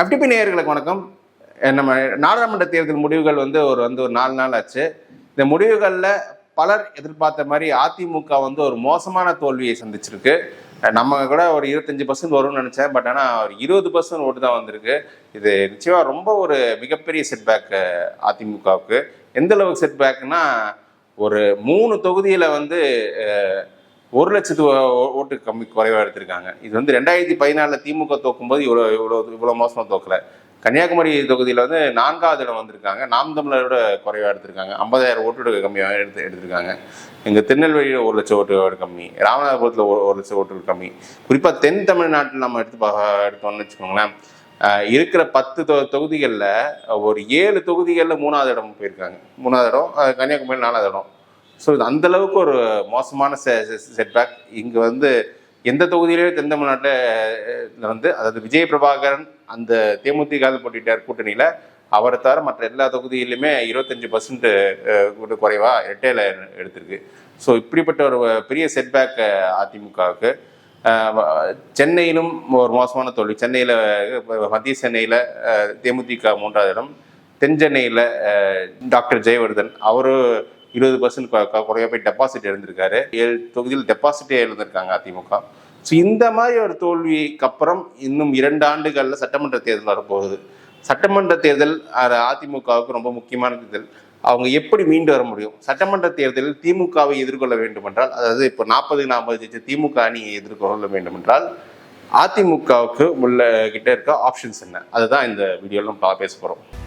FTP நேயர்களுக்கு வணக்கம். நம்ம நாடாளுமன்ற தேர்தல் முடிவுகள் வந்து ஒரு வந்து ஒரு நாலு நாள் ஆச்சு. இந்த முடிவுகளில் பலர் எதிர்பார்த்த மாதிரி அதிமுக வந்து ஒரு மோசமான தோல்வியை சந்திச்சிருக்கு. நம்ம கூட ஒரு இருபத்தஞ்சு பர்சன்ட் வரும்னு நினச்சேன். பட் ஆனால் ஒரு இருபது பர்சன்ட் ஓட்டு தான் வந்திருக்கு. இது நிச்சயமாக ரொம்ப ஒரு மிகப்பெரிய செட்பேக்கு அதிமுகவுக்கு. எந்த அளவுக்கு செட்பேக்குன்னா ஒரு மூணு தொகுதியில் வந்து ஒரு லட்சத்து ஓ- ஓட்டு கம்மி குறைவாக எடுத்திருக்காங்க. இது வந்து ரெண்டாயிரத்தி பதினாலில் திமுக தோக்கும்போது இவ்வளோ இவ்வளோ இவ்வளோ மோசமாக தோக்கல. கன்னியாகுமரி தொகுதியில் வந்து நான்காவது இடம் வந்திருக்காங்க. நாம் தமிழரோட குறைவாக எடுத்திருக்காங்க. ஐம்பதாயிரம் ஓட்டு கம்மியாக எடுத்து எடுத்திருக்காங்க. எங்கள் திருநெல்வேலியில் ஒரு லட்சம் ஓட்டு கம்மி. ராமநாதபுரத்தில் ஒரு லட்சம் ஓட்டு கம்மி. குறிப்பாக தென் தமிழ்நாட்டில் நம்ம எடுத்து எடுத்தோம்னு வச்சுக்கோங்களேன் இருக்கிற பத்து தொ தொகுதிகளில் ஒரு ஏழு தொகுதிகளில் மூணாவது இடம் போயிருக்காங்க. மூணாவது இடம் கன்னியாகுமரி நாலாவது இடம். ஸோ இது அந்த அளவுக்கு ஒரு மோசமான செட்பேக் இங்கே வந்து எந்த தொகுதியிலேயே தென் தமிழ்நாட்டில் வந்து அதாவது விஜய் பிரபாகரன் அந்த தேமுதிக போட்டிட்டார் கூட்டணியில். அவரை தவிர மற்ற எல்லா தொகுதியிலுமே இருபத்தஞ்சி பர்சன்ட் கூட குறைவா இரட்டையில எடுத்திருக்கு. ஸோ இப்படிப்பட்ட ஒரு பெரிய செட்பேக் அதிமுகவுக்கு. சென்னையிலும் ஒரு மோசமான தோல்வி. சென்னையில் மத்திய சென்னையில் தேமுதிக மூன்றாவது இடம். தென் சென்னையில் டாக்டர் ஜெயவர்தன். அவரு இருபது பர்சன்ட் குறைய போய் டெபாசிட் எழுந்திருக்காரு ஏழு தொகுதியில் டெபாசிட்டே எழுந்திருக்காங்க அதிமுக. ஸோ இந்த மாதிரி ஒரு தோல்விக்கு அப்புறம் இன்னும் இரண்டு ஆண்டுகளில் சட்டமன்ற தேர்தல் வரப்போகுது. சட்டமன்ற தேர்தல் அதிமுகவுக்கு ரொம்ப முக்கியமான தேர்தல். அவங்க எப்படி மீண்டு வர முடியும்? சட்டமன்ற தேர்தலில் திமுகவை எதிர்கொள்ள வேண்டும் என்றால் அதாவது இப்போ நாற்பது நாற்பது ஜெயிச்ச திமுக அணியை எதிர்கொள்ள வேண்டும் என்றால் அதிமுகவுக்கு உள்ள கிட்ட இருக்க ஆப்ஷன்ஸ் என்ன? அதுதான் இந்த வீடியோவில் நம்ம பேச போகிறோம்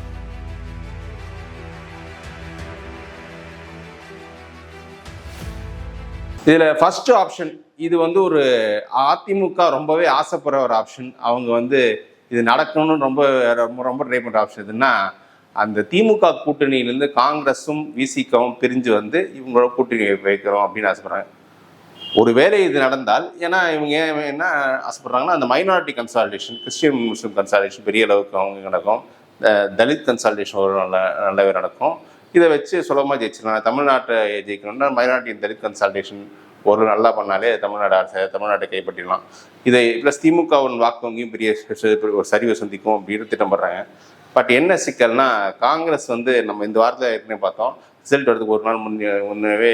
இதில் ஃபஸ்ட்டு ஆப்ஷன் இது வந்து ஒரு அதிமுக ரொம்பவே ஆசைப்படுற ஒரு ஆப்ஷன் அவங்க வந்து இது நடக்கணும்னு ரொம்ப ரொம்ப ரொம்ப ட்ரை பண்ணுற ஆப்ஷன் எதுன்னா அந்த திமுக கூட்டணியிலேருந்து காங்கிரஸும் விசிகவும் பிரிஞ்சு வந்து இவங்களோட கூட்டணி வைக்கிறோம் அப்படின்னு ஆசைப்படுறாங்க. ஒருவேளை இது நடந்தால் ஏன்னா இவங்க ஏன் என்ன ஆசைப்படுறாங்கன்னா அந்த மைனாரிட்டி கன்சால்டேஷன் கிறிஸ்டியன் முஸ்லீம் கன்சால்டேஷன் பெரிய அளவுக்கு அவங்க நடக்கும். தலித் கன்சால்டேஷன் ஒரு நல்ல நல்லாவே நடக்கும். இதை வச்சு சுலபமாக ஜெயிச்சிடலாம். தமிழ்நாட்டை ஜெயிக்கணும்னா மைனாரிட்டி தலித் கன்சல்டேஷன் ஒரு நல்லா பண்ணாலே தமிழ்நாடு அரசு தமிழ்நாட்டை கைப்பற்றிடலாம். இதை ப்ளஸ் திமுகவின் வாக்கு வங்கியும் பெரிய ஒரு சரிவை சந்திக்கும் அப்படின்னு திட்டம் பண்றாங்க பட் என்ன சிக்கல்னா காங்கிரஸ் வந்து நம்ம இந்த வாரத்தில் ஏற்கனவே பார்த்தோம். ரிசல்ட் வரதுக்கு ஒரு நாள் முன்னே முன்னவே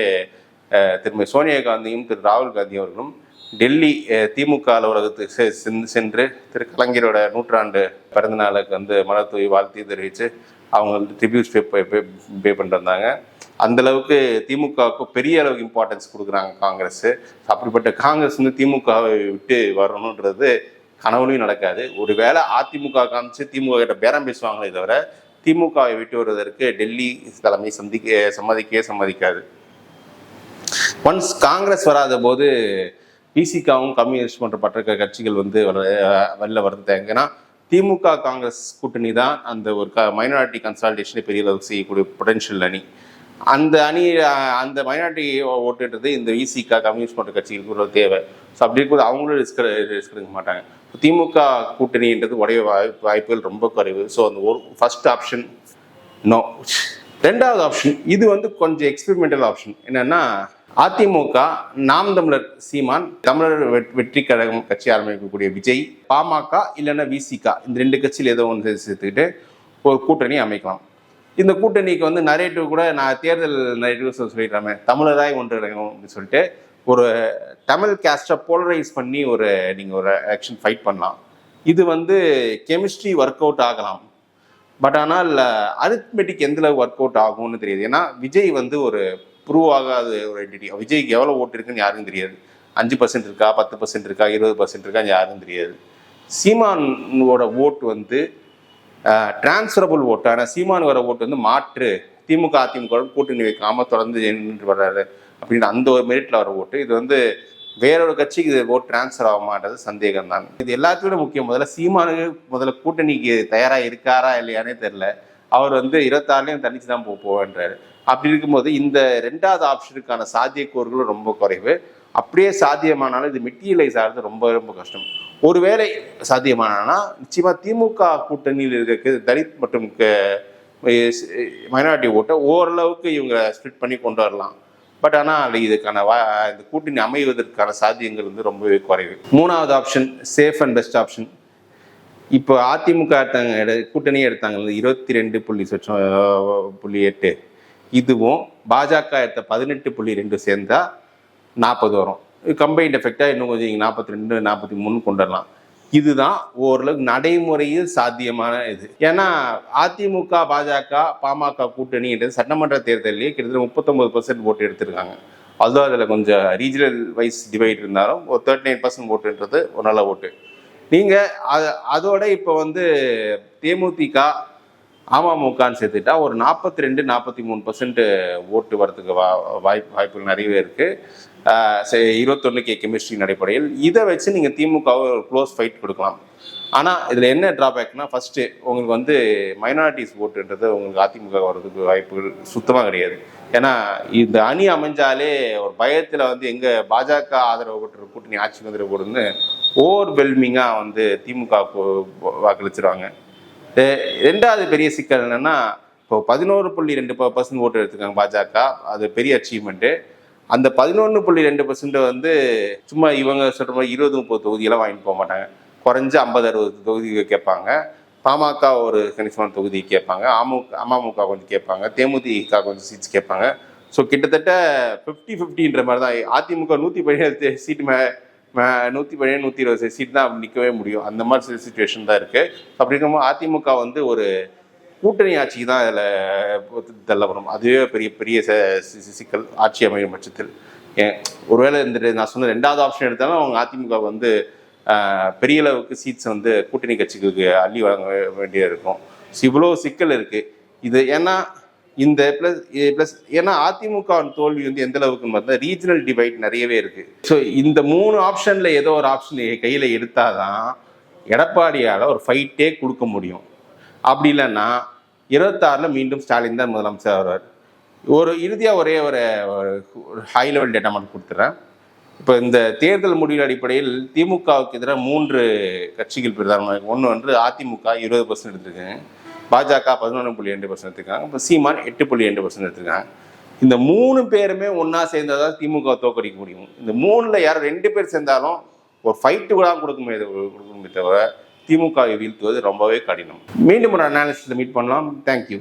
திரும்ப திருமதி சோனியா காந்தியும் திரு ராகுல் காந்தி அவர்களும் டெல்லி திமுக அலுவலகத்துக்கு சென்று- சென்று திரு கலைஞரோட நூற்றாண்டு பிறந்த நாளுக்கு வந்து மலர் தூவி வாழ்த்து தெரிவித்து அவங்க வந்து ட்ரிபியூட்ஸ் பே பே பே பண்ணிட்டு வந்தாங்க. அந்த அளவுக்கு திமுகவுக்கு பெரிய அளவுக்கு இம்பார்ட்டன்ஸ் கொடுக்குறாங்க காங்கிரஸ். அப்படிப்பட்ட காங்கிரஸ் வந்து திமுகவை விட்டு வரணுன்றது கனவுலையும் நடக்காது. ஒருவேளை அதிமுக காமிச்சு திமுக கிட்ட பேரம் பேசுவாங்களே தவிர திமுகவை விட்டு வருவதற்கு டெல்லி தலைமை சந்திக்க சம்மதிக்கவே சம்மதிக்காது. ஒன்ஸ் காங்கிரஸ் வராத போது பிசிகாவும் கம்யூனிஸ்ட் போன்ற பற்ற கட்சிகள் வந்து வர- வெளில வருது ஏன்னா திமுக காங்கிரஸ் கூட்டணி தான் அந்த ஒரு க மைனாரிட்டி கன்சால்டேஷனை பெரிய அளவுக்கு செய்யக்கூடிய பொட்டன்ஷியல் அணி. அந்த அணி அந்த மைனாரிட்டி ஓட்டுன்றது இந்த இசிகா கம்யூனிஸ்ட் மற்ற கட்சிகளுக்கு ஒரு தேவை. ஸோ அப்படி இருக்கும்போது அவங்களும் ரிஸ்க் ரிஸ்க் எடுக்க மாட்டாங்க. திமுக கூட்டணின்றது உடைய வாய்ப்பு வாய்ப்புகள் ரொம்ப குறைவு. ஸோ அந்த ஒரு ஃபஸ்ட் ஆப்ஷன் நோ ரெண்டாவது ஆப்ஷன் இது வந்து கொஞ்சம் எக்ஸ்பெரிமெண்டல் ஆப்ஷன் என்னன்னா அதிமுக நாம் தமிழர் சீமான் தமிழர் வெற்றி கழகம் கட்சி ஆரம்பிக்கக்கூடிய விஜய் பாமக இல்லைன்னா விசிகா இந்த ரெண்டு கட்சியில் ஏதோ ஒன்று சேர்த்துக்கிட்டு ஒரு கூட்டணி அமைக்கலாம். இந்த கூட்டணிக்கு வந்து நரேட்டிவ் கூட நான் தேர்தல் நரேட்டிவ் சொல்லிடுறாமே தமிழராய் ஒன்று அப்படின்னு சொல்லிட்டு ஒரு தமிழ் கேஸ்டை போலரைஸ் பண்ணி ஒரு நீங்கள் ஒரு ஆக்ஷன் ஃபைட் பண்ணலாம். இது வந்து கெமிஸ்ட்ரி ஒர்க் அவுட் ஆகலாம். பட் ஆனால் அரித்மெட்டிக் எந்த அளவு ஒர்க் அவுட் ஆகும்னு தெரியாது. ஏன்னா விஜய் வந்து ஒரு ப்ரூவ் ஆகாத ஒரு ஐடென்டி விஜய்க்கு எவ்வளோ ஓட்டு இருக்குன்னு யாருக்கும் தெரியாது. அஞ்சு பர்சன்ட் இருக்கா பத்து பர்சன்ட் இருக்கா இருபது பர்சன்ட் இருக்கான்னு யாருக்கும் தெரியாது. சீமானோட ஓட்டு வந்து டிரான்ஸ்ஃபரபுள் ஓட்டு ஆனால் சீமான் வர ஓட்டு வந்து மாற்று. திமுக அதிமுக கூட்டணி வைக்காம தொடர்ந்து நின்று வர்றாரு. அப்படின்னு அந்த ஒரு மெரிட்டில் வர ஓட்டு இது வந்து வேறொரு கட்சிக்கு இது ஓட் டிரான்ஸ்ஃபர் ஆக மாட்டது சந்தேகம் தான் இது எல்லாத்தையும் விட முக்கியம். முதல்ல சீமானுக்கு முதல்ல கூட்டணிக்கு தயாராக இருக்காரா இல்லையானே தெரில அவர் வந்து இருபத்தாறுலையும் தனிச்சு தான் போக போவேன்றாரு. அப்படி இருக்கும்போது இந்த ரெண்டாவது ஆப்ஷனுக்கான சாத்தியக்கூறுகளும் ரொம்ப குறைவு. அப்படியே சாத்தியமானாலும் இது மெட்டீரியலைஸ் ஆகிறது ரொம்ப ரொம்ப கஷ்டம். ஒருவேளை சாத்தியமானா நிச்சயமாக திமுக கூட்டணியில் இருக்க தலித் மற்றும் மைனாரிட்டி ஓட்டை ஓரளவுக்கு இவங்க ஸ்ப்ளிட் பண்ணி கொண்டு வரலாம். பட் ஆனால் இதுக்கான வா இந்த கூட்டணி அமைவதற்கான சாத்தியங்கள் வந்து ரொம்பவே குறைவு. மூணாவது option safe and best option இப்போ அதிமுக எடுத்தாங்க கூட்டணியே எடுத்தாங்க இருபத்தி ரெண்டு புள்ளி சொச்சம் புள்ளி எட்டு. இதுவும் பாஜக எடுத்த பதினெட்டு புள்ளி ரெண்டு சேர்ந்தால் நாற்பது வரும். கம்பைன்ட் எஃபெக்டாக இன்னும் கொஞ்சம் நாற்பத்தி ரெண்டு நாற்பத்தி மூணு கொண்டு வரலாம் இதுதான் ஓரளவுக்கு நடைமுறையில் சாத்தியமான இது. ஏன்னா அதிமுக பாஜக பாமக கூட்டணின்றது சட்டமன்ற தேர்தலிலேயே கிட்டத்தட்ட முப்பத்தொம்பது பர்சன்ட் ஓட்டு எடுத்திருக்காங்க. அதுவும் அதில் கொஞ்சம் ரீஜனல் வைஸ் டிவைட் இருந்தாலும் ஒரு தேர்ட்டி நைன் பர்சன்ட் ஓட்டுன்றது ஒரு நல்ல ஓட்டு நீங்கள் அது அதோட இப்போ வந்து தேமுதிக அமமுகன்னு சேர்த்துட்டா ஒரு நாற்பத்தி ரெண்டு நாற்பத்தி மூணு பர்சன்ட் ஓட்டு வரதுக்கு வா வாய்ப்பு வாய்ப்புகள் நிறையவே இருக்குது இருபத்தொன்று கே கெமிஸ்ட்ரி அடிப்படையில் இதை வச்சு நீங்கள் திமுகவை ஒரு க்ளோஸ் ஃபைட் கொடுக்கலாம். ஆனால் இதில் என்ன ட்ராபேக்னா ஃபஸ்ட்டு உங்களுக்கு வந்து மைனாரிட்டிஸ் ஓட்டுன்றது உங்களுக்கு அதிமுக வர்றதுக்கு வாய்ப்புகள் சுத்தமாக கிடையாது. ஏன்னா இந்த அணி அமைஞ்சாலே ஒரு பயத்தில் வந்து எங்கே பாஜக ஆதரவு பெற்ற கூட்டணி ஆட்சி வந்துட போடுன்னு ஓவர் வெல்மிங்காக வந்து திமுக வாக்களிச்சிருவாங்க. ரெண்டாவது பெரிய சிக்கல் என்னென்னா இப்போ பதினோரு புள்ளி ரெண்டு பர்சன்ட் ஓட்டு எடுத்துருக்காங்க பாஜக அது பெரிய அச்சீவ்மெண்ட்டு அந்த பதினொன்று புள்ளி ரெண்டு பர்சன்ட் வந்து சும்மா இவங்க சொல்கிற மாதிரி இருபது முப்பது தொகுதியெல்லாம் வாங்கிட்டு போக மாட்டாங்க. குறைஞ்ச ஐம்பது அறுபது தொகுதி கேட்பாங்க. பாமக ஒரு கணிசமான தொகுதி கேட்பாங்க. அமுக அமமுக கொஞ்சம் கேட்பாங்க. தேமுதிக கொஞ்சம் சீட்ஸ் கேட்பாங்க. ஸோ கிட்டத்தட்ட ஃபிஃப்டி ஃபிஃப்டின்ற மாதிரி தான். அதிமுக நூற்றி பதினேழு சீட்டு மே நூற்றி பதினேழு நூற்றி இருபது சீட் தான் நிற்கவே முடியும். அந்த மாதிரி சுச்சுவேஷன் தான் இருக்குது அப்படி இருக்கும்போது அதிமுக வந்து ஒரு கூட்டணி ஆட்சி தான் அதில் வரும் அதுவே பெரிய பெரிய சிக்கல். ஆட்சி அமையும் பட்சத்தில். ஏன் ஒருவேளை இந்த நான் சொன்ன ரெண்டாவது ஆப்ஷன் எடுத்தாலும் அவங்க அதிமுக வந்து பெரிய அளவுக்கு சீட்ஸ் வந்து கூட்டணி கட்சிகளுக்கு அள்ளி வழங்க வேண்டியது இருக்கும். ஸோ இவ்வளோ சிக்கல் இருக்குது இது ஏன்னா இந்த ப்ளஸ் ப்ளஸ் ஏன்னா அதிமுக தோல்வி வந்து எந்த அளவுக்கு பார்த்தா ரீஜனல் டிவைட் நிறையவே இருக்குது ஸோ இந்த மூணு ஆப்ஷனில் ஏதோ ஒரு ஆப்ஷன் கையில் எடுத்தால் தான் எடப்பாடியால் ஒரு ஃபைட்டே கொடுக்க முடியும். அப்படி இல்லைன்னா இருபத்தாறில் மீண்டும் ஸ்டாலின் தான் முதலமைச்சர் வருவார் ஒரு இறுதியாக ஒரே ஒரு ஒரு ஹை லெவல் டேட்டா மட்டும் கொடுத்துட்றேன் இப்போ இந்த தேர்தல் முடிவு அடிப்படையில் திமுகவுக்கு எதிராக மூன்று கட்சிகள் பிரதானமாக ஒன்று வந்து அதிமுக இருபது பர்சன்ட் எடுத்திருக்காங்க. பாஜக பதினொன்று புள்ளி ரெண்டு பர்சன்ட் எடுத்திருக்காங்க. இப்போ சீமான் எட்டு புள்ளி ரெண்டு பர்சன்ட் எடுத்திருக்காங்க. இந்த மூணு பேருமே ஒன்றா சேர்ந்தாதான் திமுக தோக்கடிக்க முடியும். இந்த மூணில் யாரும் ரெண்டு பேர் சேர்ந்தாலும் ஒரு ஃபைட்டு கூட கொடுக்குமே கொடுக்கணுமே தவிர திமுக வீழ்த்துவது ரொம்பவே கடினம். மீண்டும் ஒரு அனாலிசிஸில் மீட் பண்ணலாம். தேங்க்யூ